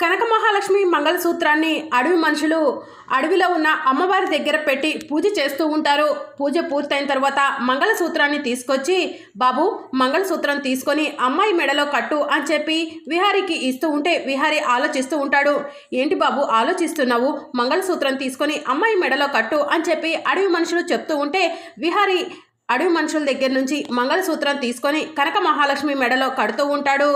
కనక మహాలక్ష్మి మంగళసూత్రాన్ని అడవి మనుషులు అడవిలో ఉన్న అమ్మవారి దగ్గర పెట్టి పూజ చేస్తూ ఉంటారు. పూజ పూర్తయిన తర్వాత మంగళసూత్రాన్ని తీసుకొచ్చి బాబు మంగళసూత్రం తీసుకొని అమ్మాయి మెడలో కట్టు అని చెప్పి విహారికి ఇస్తూ ఉంటే విహారి ఆలోచిస్తూ ఉంటాడు. ఏంటి బాబు ఆలోచిస్తున్నావు? మంగళసూత్రం తీసుకొని అమ్మాయి మెడలో కట్టు అని చెప్పి అడవి మనుషులు చెప్తూ ఉంటే విహారి అడవి మనుషుల దగ్గర నుంచి మంగళసూత్రం తీసుకొని కనక మహాలక్ష్మి మెడలో కడుతూ ఉంటాడు.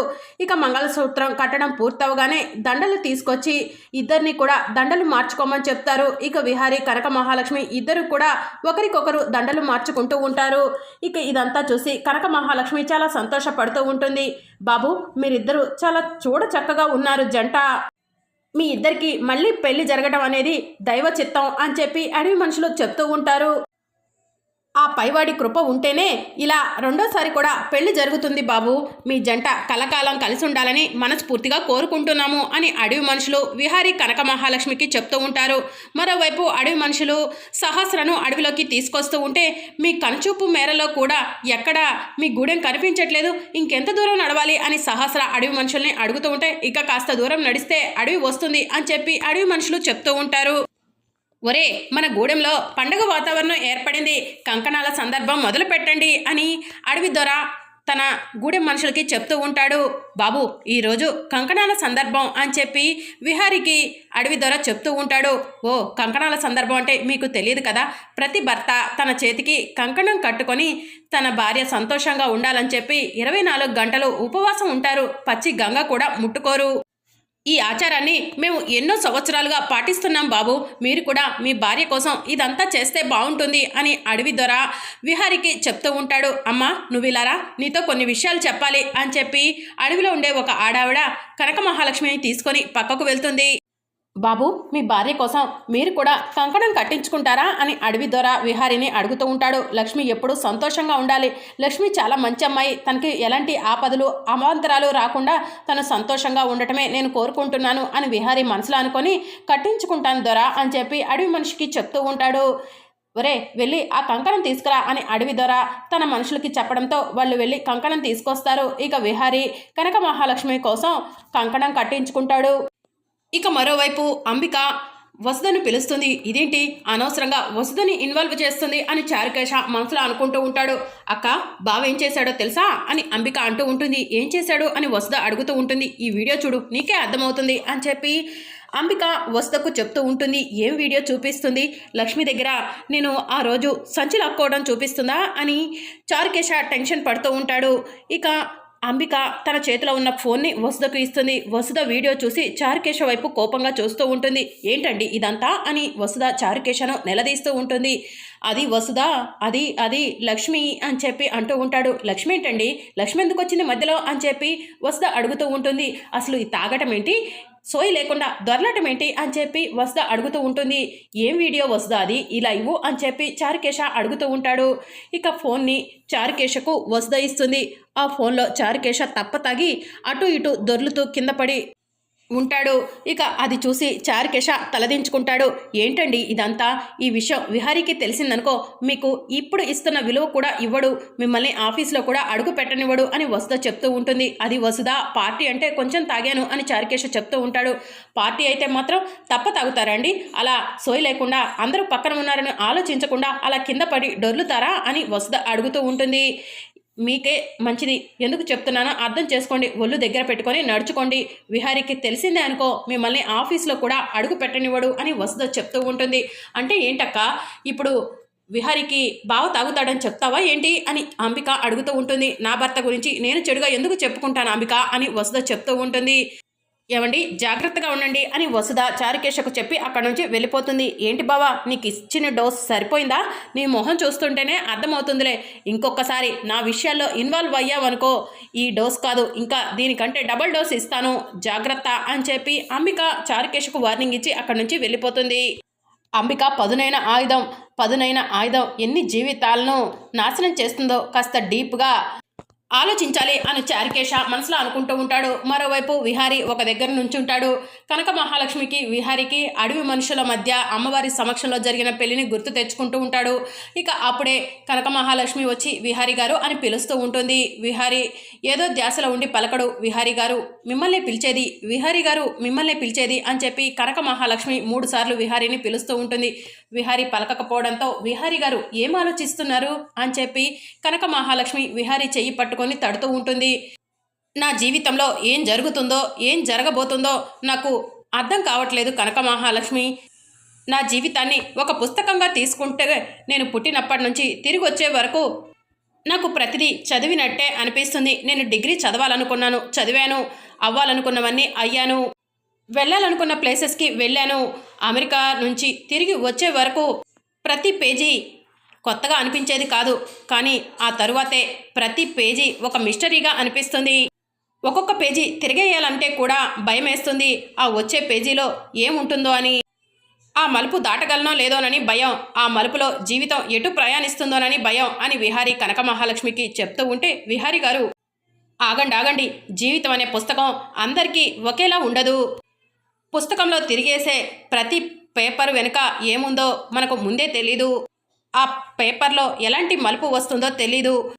ఇక మంగళసూత్రం కట్టడం పూర్తవగానే దండలు తీసుకొచ్చి ఇద్దరిని కూడా దండలు మార్చుకోమని చెప్తారు. ఇక విహారీ కనక మహాలక్ష్మి ఇద్దరు కూడా ఒకరికొకరు దండలు మార్చుకుంటూ ఉంటారు. ఇక ఇదంతా చూసి కనక మహాలక్ష్మి చాలా సంతోషపడుతూ ఉంటుంది. బాబు మీరిద్దరూ చాలా చూడ చక్కగా ఉన్నారు జంట. మీ ఇద్దరికి మళ్ళీ పెళ్ళి జరగడం అనేది దైవ చిత్తం అని చెప్పి అడవి మనుషులు చెప్తూ ఉంటారు. ఆ పైవాడి కృప ఉంటేనే ఇలా రెండోసారి కూడా పెళ్ళి జరుగుతుంది బాబు. మీ జంట కలకాలం కలిసి ఉండాలని మనస్ఫూర్తిగా కోరుకుంటున్నాము అని అడవి మనుషులు విహారీ కనక మహాలక్ష్మికి చెప్తూ ఉంటారు. మరోవైపు అడవి మనుషులు సహస్రను అడవిలోకి తీసుకొస్తూ ఉంటే మీ కనుచూపు మేరలో కూడా ఎక్కడ మీ గూడెం కనిపించట్లేదు. ఇంకెంత దూరం నడవాలి అని సహస్ర అడవి మనుషుల్ని అడుగుతూ ఉంటే ఇక కాస్త దూరం నడిస్తే అడవి వస్తుంది అని చెప్పి అడవి మనుషులు చెప్తూ ఉంటారు. ఒరే మన గూడెంలో పండగ వాతావరణం ఏర్పడింది. కంకణాల సందర్భం మొదలు పెట్టండి అని అడవి దొర తన గూడెం మనుషులకి చెప్తూ ఉంటాడు. బాబు ఈరోజు కంకణాల సందర్భం అని చెప్పి విహారికి అడవి దొర చెప్తూ ఉంటాడు. ఓ కంకణాల సందర్భం అంటే మీకు తెలియదు కదా? ప్రతి భర్త తన చేతికి కంకణం కట్టుకొని తన భార్య సంతోషంగా ఉండాలని చెప్పి ఇరవై నాలుగు గంటలు ఉపవాసం ఉంటారు. పచ్చి గంగ కూడా ముట్టుకోరు. ఈ ఆచారాన్ని మేము ఎన్నో సంవత్సరాలుగా పాటిస్తున్నాం బాబు. మీరు కూడా మీ భార్య కోసం ఇదంతా చేస్తే బాగుంటుంది అని అడవి దొర విహారికి చెప్తూ ఉంటాడు. అమ్మా నువ్వు ఇలారా నీతో కొన్ని విషయాలు చెప్పాలి అని చెప్పి అడవిలో ఉండే ఒక ఆడావిడ కనక మహాలక్ష్మిని తీసుకొని పక్కకు వెళ్తుంది. బాబు మీ భార్య కోసం మీరు కూడా కంకణం కట్టించుకుంటారా అని అడవి దొర విహారిని అడుగుతూ ఉంటాడు. లక్ష్మి ఎప్పుడూ సంతోషంగా ఉండాలి. లక్ష్మి చాలా మంచి అమ్మాయి. తనకి ఎలాంటి ఆపదలు అమాంతరాలు రాకుండా తను సంతోషంగా ఉండటమే నేను కోరుకుంటున్నాను అని విహారి మనసులో అనుకొని కట్టించుకుంటాను దొర అని చెప్పి అడవి మనిషికి చెప్తూ ఉంటాడు. ఒరే వెళ్ళి ఆ కంకణం తీసుకురా అని అడవి దొర తన మనుషులకి చెప్పడంతో వాళ్ళు వెళ్ళి కంకణం తీసుకొస్తారు. ఇక విహారి కనక మహాలక్ష్మి కోసం కంకణం కట్టించుకుంటాడు. ఇక మరోవైపు అంబిక వసుధను పిలుస్తుంది. ఇదేంటి? అనవసరంగా వసుధని ఇన్వాల్వ్ చేస్తుంది అని చారుకేశ మనసులో అనుకుంటూ ఉంటాడు. అక్క బావ ఏం చేశాడో తెలుసా? అని అంబిక అంటూ ఉంటుంది. ఏం చేశాడు? అని వసుధ అడుగుతూ ఉంటుంది. ఈ వీడియో చూడు నీకే అర్థమవుతుంది అని చెప్పి అంబిక వసుధకు చెప్తూ ఉంటుంది. ఏం వీడియో చూపిస్తుంది? లక్ష్మి దగ్గర నేను ఆ రోజు సంచి లాక్కోవడం చూపిస్తుందా? అని చారుకేశ టెన్షన్ పడుతూ ఉంటాడు. ఇక అంబిక తన చేతిలో ఉన్న ఫోన్ని వసుధకు ఇస్తుంది. వసుధ వీడియో చూసి చారుకేశ వైపు కోపంగా చూస్తూ ఉంటుంది. ఏంటండి ఇదంతా అని వసుధ చారుకేశను నిలదీస్తూ ఉంటుంది. అది వసుధ అది అది లక్ష్మి అని చెప్పి అంటూ ఉంటాడు. లక్ష్మి ఏంటండి? లక్ష్మి ఎందుకు వచ్చింది మధ్యలో అని చెప్పి వసుధ అడుగుతూ ఉంటుంది. అసలు ఈ తాగటం ఏంటి? సోయి లేకుండా దొరలటం ఏంటి అని చెప్పి వసుధ అడుగుతూ ఉంటుంది. ఏం వీడియో వసుధ అది? ఇలా ఇవ్వు అని చెప్పి చారుకేశ అడుగుతూ ఉంటాడు. ఇక ఫోన్ని చారుకేశకు వసుధ ఇస్తుంది. ఆ ఫోన్లో చారుకేశ తప్పతాగి అటు ఇటు దొర్లుతూ కింద పడి ఉంటాడు. ఇక అది చూసి చారుకేశ తలదించుకుంటాడు. ఏంటండి ఇదంతా? ఈ విషయం విహారీకి తెలిసిందనుకో మీకు ఇప్పుడు ఇస్తున్న విలువ కూడా ఇవ్వడు. మిమ్మల్ని ఆఫీస్లో కూడా అడుగు పెట్టనివ్వడు అని వసుధ చెప్తూ ఉంటుంది. అది వసుధ పార్టీ అంటే కొంచెం తాగాను అని చారుకేశ చెప్తూ ఉంటాడు. పార్టీ అయితే మాత్రం తప్ప తాగుతారండి అలా సోయి లేకుండా అందరూ పక్కన ఉన్నారని ఆలోచించకుండా అలా కింద పడి డొర్లుతారా అని వసుధ అడుగుతూ ఉంటుంది. మీకే మంచిది. ఎందుకు చెప్తున్నానో అర్థం చేసుకోండి. ఒళ్ళు దగ్గర పెట్టుకొని నడుచుకోండి. విహారికి తెలిసిందే అనుకో మిమ్మల్ని ఆఫీస్లో కూడా అడుగు పెట్టనివ్వడు అని వసుధ చెప్తూ ఉంటుంది. అంటే ఏంటక్క ఇప్పుడు విహారికి బావ తాగుతాడని చెప్తావా ఏంటి అని అంబిక అడుగుతూ ఉంటుంది. నా భర్త గురించి నేను చెడుగా ఎందుకు చెప్పుకుంటాను అంబిక అని వసుధ చెప్తూ ఉంటుంది. ఏమండి? జాగ్రత్తగా ఉండండి అని వసుధ చారుకేశకు చెప్పి అక్కడి నుంచి వెళ్ళిపోతుంది. ఏంటి బావా? నీకు ఇచ్చిన డోస్ సరిపోయిందా? నీ మొహం చూస్తుంటేనే అర్థమవుతుందిలే. ఇంకొకసారి నా విషయాల్లో ఇన్వాల్వ్ అయ్యావనుకో. ఈ డోస్ కాదు ఇంకా దీనికంటే డబల్ డోస్ ఇస్తాను. జాగ్రత్త అని చెప్పి అంబిక చారుకేశకు వార్నింగ్ ఇచ్చి అక్కడి నుంచి వెళ్ళిపోతుంది. అంబిక పదునైన ఆయుధం పదునైన ఆయుధం ఎన్ని జీవితాలను నాశనం చేస్తుందో కాస్త డీప్గా ఆలోచించాలి అని చారికేష మనసులో అనుకుంటూ ఉంటాడు. మరోవైపు విహారి ఒక దగ్గర నుంచుంటాడు కనక మహాలక్ష్మికి విహారికి అడవి మనుషుల మధ్య అమ్మవారి సమక్షంలో జరిగిన పెళ్ళిని గుర్తు తెచ్చుకుంటూ ఉంటాడు. ఇక అప్పుడే కనక మహాలక్ష్మి వచ్చి విహారి గారు అని పిలుస్తూ ఉంటుంది. విహారి ఏదో ధ్యాసలో ఉండి పలకడు. విహారి గారు మిమ్మల్ని పిలిచేది? విహారి గారు మిమ్మల్ని పిలిచేది? అని చెప్పి కనక మహాలక్ష్మి మూడు సార్లు విహారిని పిలుస్తూ ఉంటుంది. విహారి పలకకపోవడంతో విహారి గారు ఏం ఆలోచిస్తున్నారు? అని చెప్పి కనక మహాలక్ష్మి విహారి చెయ్యి పట్టుకొని తడుతూ ఉంటుంది. నా జీవితంలో ఏం జరుగుతుందో ఏం జరగబోతుందో నాకు అర్థం కావట్లేదు కనక మహాలక్ష్మి. నా జీవితాన్ని ఒక పుస్తకంగా తీసుకుంటే నేను పుట్టినప్పటి నుంచి తిరిగి వచ్చే వరకు నాకు ప్రతిదీ చదివినట్టే అనిపిస్తుంది. నేను డిగ్రీ చదవాలనుకున్నాను చదివాను అవ్వాలనుకున్నవన్నీ అయ్యాను. వెళ్ళాలనుకున్న ప్లేసెస్కి వెళ్ళాను. అమెరికా నుంచి తిరిగి వచ్చే వరకు ప్రతి పేజీ కొత్తగా అనిపించేది కాదు. కానీ ఆ తరువాతే ప్రతి పేజీ ఒక మిస్టరీగా అనిపిస్తుంది. ఒక్కొక్క పేజీ తిరిగేయాలంటే కూడా భయం వేస్తుంది ఆ వచ్చే పేజీలో ఏముంటుందో అని. ఆ మలుపు దాటగలనో లేదోనని భయం. ఆ మలుపులో జీవితం ఎటు ప్రయాణిస్తుందోనని భయం అని విహారీ కనక మహాలక్ష్మికి చెప్తూ ఉంటే విహారీ గారు ఆగండి ఆగండి జీవితం అనే పుస్తకం అందరికీ ఒకేలా ఉండదు. పుస్తకంలో తిరిగేసే ప్రతి పేపర్ వెనుక ఏముందో మనకు ముందే తెలీదు. ఆ పేపర్లో ఎలాంటి మలుపు వస్తుందో తెలీదు.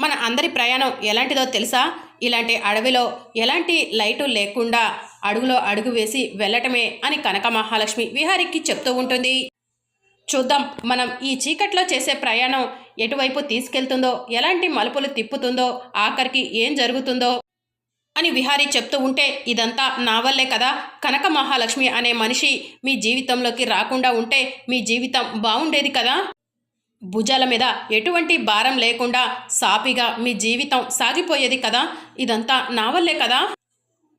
మన అందరి ప్రయాణం ఎలాంటిదో తెలుసా? ఇలాంటి అడవిలో ఎలాంటి లైటు లేకుండా అడుగులో అడుగు వేసి వెళ్ళటమే అని కనక మహాలక్ష్మి విహారికి చెప్తూ ఉంటుంది. చూద్దాం మనం ఈ చీకట్లో చేసే ప్రయాణం ఎటువైపు తీసుకెళ్తుందో ఎలాంటి మలుపులు తిప్పుతుందో ఆఖరికి ఏం జరుగుతుందో. అని విహారీ చెప్తూ ఉంటే ఇదంతా నా వల్లే కదా? కనక మహాలక్ష్మి అనే మనిషి మీ జీవితంలోకి రాకుండా ఉంటే మీ జీవితం బాగుండేది కదా? భుజాల మీద ఎటువంటి భారం లేకుండా సాపిగా మీ జీవితం సాగిపోయేది కదా? ఇదంతా నా వల్లే కదా?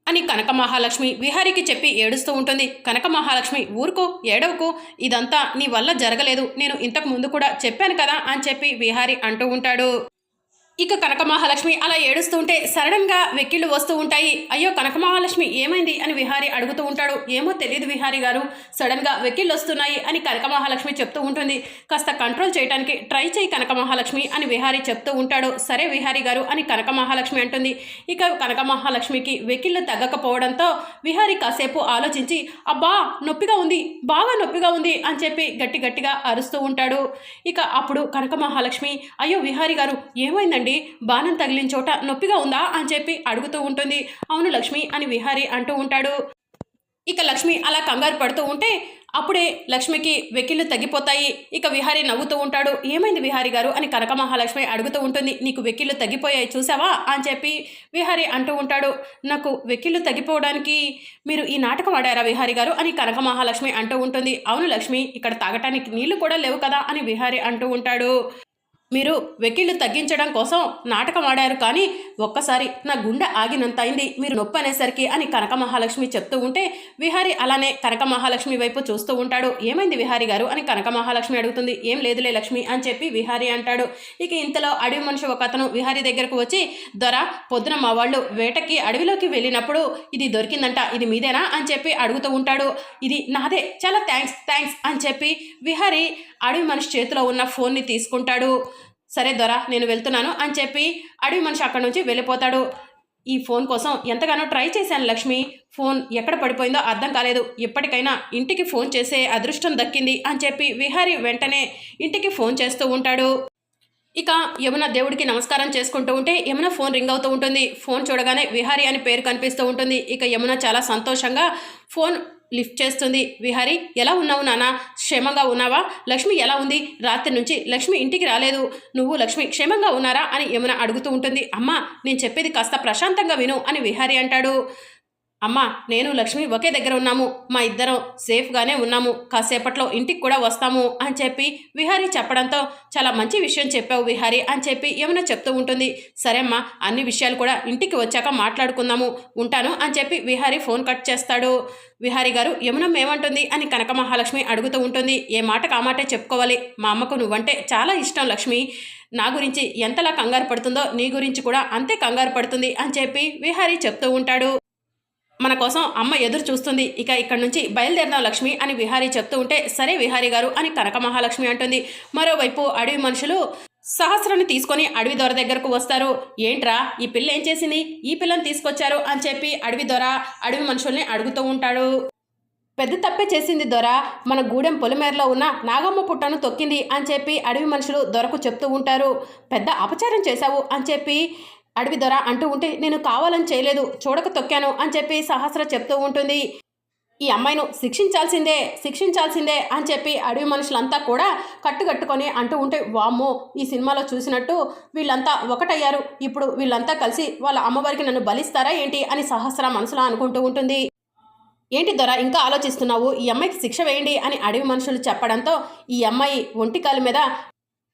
అని కనక మహాలక్ష్మి విహారికి చెప్పి ఏడుస్తూ ఉంటుంది. కనక మహాలక్ష్మి ఊరుకో ఏడవకు ఇదంతా నీ వల్ల జరగలేదు. నేను ఇంతకు ముందు కూడా చెప్పాను కదా అని చెప్పి విహారి అంటూ ఉంటాడు. ఇక కనక మహాలక్ష్మి అలా ఏడుస్తూ ఉంటే సడన్గా వెక్కిళ్ళు వస్తూ ఉంటాయి. అయ్యో కనక మహాలక్ష్మి ఏమైంది? అని విహారి అడుగుతూ ఉంటాడు. ఏమో తెలియదు విహారి గారు. సడన్గా వెక్కిళ్ళు వస్తున్నాయి అని కనక మహాలక్ష్మి చెప్తూ ఉంటుంది. కాస్త కంట్రోల్ చేయడానికి ట్రై చేయి కనక మహాలక్ష్మి అని విహారి చెప్తూ ఉంటాడు. సరే విహారి గారు అని కనక మహాలక్ష్మి అంటుంది. ఇక కనక మహాలక్ష్మికి తగ్గకపోవడంతో విహారి కాసేపు ఆలోచించి అబ్బా నొప్పిగా ఉంది బాగా నొప్పిగా ఉంది అని చెప్పి గట్టి గట్టిగా అరుస్తూ ఉంటాడు. ఇక అప్పుడు కనక మహాలక్ష్మి అయ్యో విహారి గారు ఏమైందండి? బాణం తగిలిన చోట నొప్పిగా ఉందా అని చెప్పి అడుగుతూ ఉంటుంది. అవును లక్ష్మి అని విహారి అంటూ ఉంటాడు. ఇక లక్ష్మి అలా కంగారు పడుతూ ఉంటే అప్పుడే లక్ష్మికి వెకిళ్ళు తగ్గిపోతాయి. ఇక విహారి నవ్వుతూ ఉంటాడు. ఏమైంది విహారి గారు అని కనక మహాలక్ష్మి అడుగుతూ ఉంటుంది. నీకు వెకిళ్ళు తగ్గిపోయాయి చూసావా అని చెప్పి విహారి అంటూ ఉంటాడు. నాకు వెకిళ్ళు తగ్గిపోవడానికి మీరు ఈ నాటకం ఆడారా విహారి గారు అని కనక మహాలక్ష్మి అంటూ ఉంటుంది. అవును లక్ష్మి ఇక్కడ తాగటానికి నీళ్ళు కూడా లేవు కదా అని విహారి అంటూ ఉంటాడు. మీరు వెకిళ్ళు తగ్గించడం కోసం నాటకం ఆడారు కానీ ఒక్కసారి నా గుండె ఆగినంత అయింది మీరు నొప్పి అనేసరికి అని కనక మహాలక్ష్మి చెప్తూ ఉంటే విహారి అలానే కనక మహాలక్ష్మి వైపు చూస్తూ ఉంటాడు. ఏమైంది విహారి గారు? అని కనక మహాలక్ష్మి అడుగుతుంది. ఏం లేదులే లక్ష్మి అని చెప్పి విహారి అంటాడు. ఇక ఇంతలో అడవి మనిషి ఒక అతను విహారి దగ్గరకు వచ్చి దొర పొద్దున మా వాళ్ళు వేటకి అడవిలోకి వెళ్ళినప్పుడు ఇది దొరికిందంట ఇది మీదేనా? అని చెప్పి అడుగుతూ ఉంటాడు. ఇది నాదే చాలా థ్యాంక్స్ థ్యాంక్స్ అని చెప్పి విహారి అడవి మనిషి చేతిలో ఉన్న ఫోన్ని తీసుకుంటాడు. సరే దొర నేను వెళ్తున్నాను అని చెప్పి అడవి మనిషి అక్కడి నుంచి వెళ్ళిపోతాడు. ఈ ఫోన్ కోసం ఎంతగానో ట్రై చేశాను లక్ష్మి. ఫోన్ ఎక్కడ పడిపోయిందో అర్థం కాలేదు. ఇప్పటికైనా ఇంటికి ఫోన్ చేసే అదృష్టం దక్కింది అని చెప్పి విహారి వెంటనే ఇంటికి ఫోన్ చేస్తూ ఉంటాడు. ఇక యమున దేవుడికి నమస్కారం చేసుకుంటూ ఉంటే యమున ఫోన్ రింగ్ అవుతూ ఉంటుంది. ఫోన్ చూడగానే విహారి అని పేరు కనిపిస్తూ ఉంటుంది. ఇక యమున చాలా సంతోషంగా ఫోన్ లిఫ్ట్ చేస్తుంది. విహారి ఎలా ఉన్నావు నాన్న క్షేమంగా ఉన్నావా? లక్ష్మి ఎలా ఉంది? రాత్రి నుంచి లక్ష్మి ఇంటికి రాలేదు. నువ్వు లక్ష్మి క్షేమంగా ఉన్నారా? అని యమున అడుగుతూ ఉంటుంది. అమ్మా నేను చెప్పేది కాస్త ప్రశాంతంగా విను అని విహారి అంటాడు. అమ్మా నేను లక్ష్మి ఒకే దగ్గర ఉన్నాము. మా ఇద్దరం సేఫ్గానే ఉన్నాము. కాసేపట్లో ఇంటికి కూడా వస్తాము అని చెప్పి విహారీ చెప్పడంతో చాలా మంచి విషయం చెప్పావు విహారీ అని చెప్పి ఏమైనా చెప్తూ ఉంటుంది. సరే అమ్మా అన్ని విషయాలు కూడా ఇంటికి వచ్చాక మాట్లాడుకుందాము ఉంటాను అని చెప్పి విహారీ ఫోన్ కట్ చేస్తాడు. విహారీ గారు యమునం ఏమంటుంది అని కనక మహాలక్ష్మి అడుగుతూ ఉంటుంది. ఏ మాటకు ఆ మాటే చెప్పుకోవాలి? మా అమ్మకు నువ్వంటే చాలా ఇష్టం లక్ష్మి. నా గురించి ఎంతలా కంగారు పడుతుందో నీ గురించి కూడా అంతే కంగారు పడుతుంది అని చెప్పి విహారీ చెప్తూ ఉంటాడు. మన కోసం అమ్మ ఎదురు చూస్తుంది. ఇక ఇక్కడ నుంచి బయలుదేరదాం లక్ష్మి అని విహారీ చెప్తూ ఉంటే సరే విహారీ గారు అని కనక మహాలక్ష్మి అంటుంది. మరోవైపు అడవి మనుషులు సహస్రాన్ని తీసుకొని అడవి దొర దగ్గరకు వస్తారు. ఏంట్రా ఈ పిల్ల ఏం చేసింది? ఈ పిల్లని తీసుకొచ్చారు అని చెప్పి అడవి దొర అడవి మనుషుల్ని అడుగుతూ ఉంటాడు. పెద్ద తప్పే చేసింది దొర. మన గూడెం పొలిమేరలో ఉన్న నాగమ్మ పుట్టను తొక్కింది అని చెప్పి అడవి మనుషులు దొరకు చెప్తూ ఉంటారు. పెద్ద అపచారం చేశావు అని చెప్పి అడవి దొర అంటూ ఉంటే నేను కావాలని చేయలేదు చూడక తొక్కాను అని చెప్పి సహస్ర చెప్తూ ఉంటుంది. ఈ అమ్మాయిను శిక్షించాల్సిందే శిక్షించాల్సిందే అని చెప్పి అడవి మనుషులంతా కూడా కట్టుకట్టుకొని అంటూ ఉంటే వామ్మో ఈ సినిమాలో చూసినట్టు వీళ్ళంతా ఒకటయ్యారు. ఇప్పుడు వీళ్ళంతా కలిసి వాళ్ళ అమ్మవారికి నన్ను బలిస్తారా ఏంటి? అని సహస్ర మనసులో అనుకుంటూ ఉంటుంది. ఏంటి దొర ఇంకా ఆలోచిస్తున్నావు? ఈ అమ్మాయికి శిక్ష వేయండి అని అడవి మనుషులు చెప్పడంతో ఈ అమ్మాయి ఒంటికాల మీద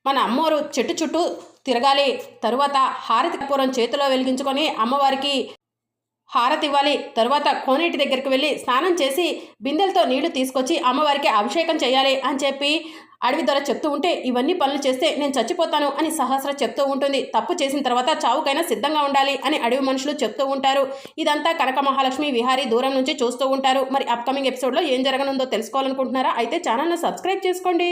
మన అమ్మవారు చెట్టు చుట్టూ తిరగాలి. తరువాత హారతి కర్పూరం చేతిలో వెలిగించుకొని అమ్మవారికి హారతి ఇవ్వాలి. తరువాత కోనేటి దగ్గరికి వెళ్ళి స్నానం చేసి బిందెలతో నీళ్ళు తీసుకొచ్చి అమ్మవారికి అభిషేకం చేయాలి అని చెప్పి అడవి దొర చెప్తూ ఉంటే ఇవన్నీ పనులు చేస్తే నేను చచ్చిపోతాను అని సహస్ర చెప్తూ ఉంటుంది. తప్పు చేసిన తర్వాత చావుకైనా సిద్ధంగా ఉండాలి అని అడవి మనుషులు చెప్తూ ఉంటారు. ఇదంతా కనక మహాలక్ష్మి విహారీ దూరం నుంచి చూస్తూ ఉంటారు. మరి అప్కమింగ్ ఎపిసోడ్లో ఏం జరగనుందో తెలుసుకోవాలనుకుంటున్నారా? అయితే ఛానల్ను సబ్స్క్రైబ్ చేసుకోండి.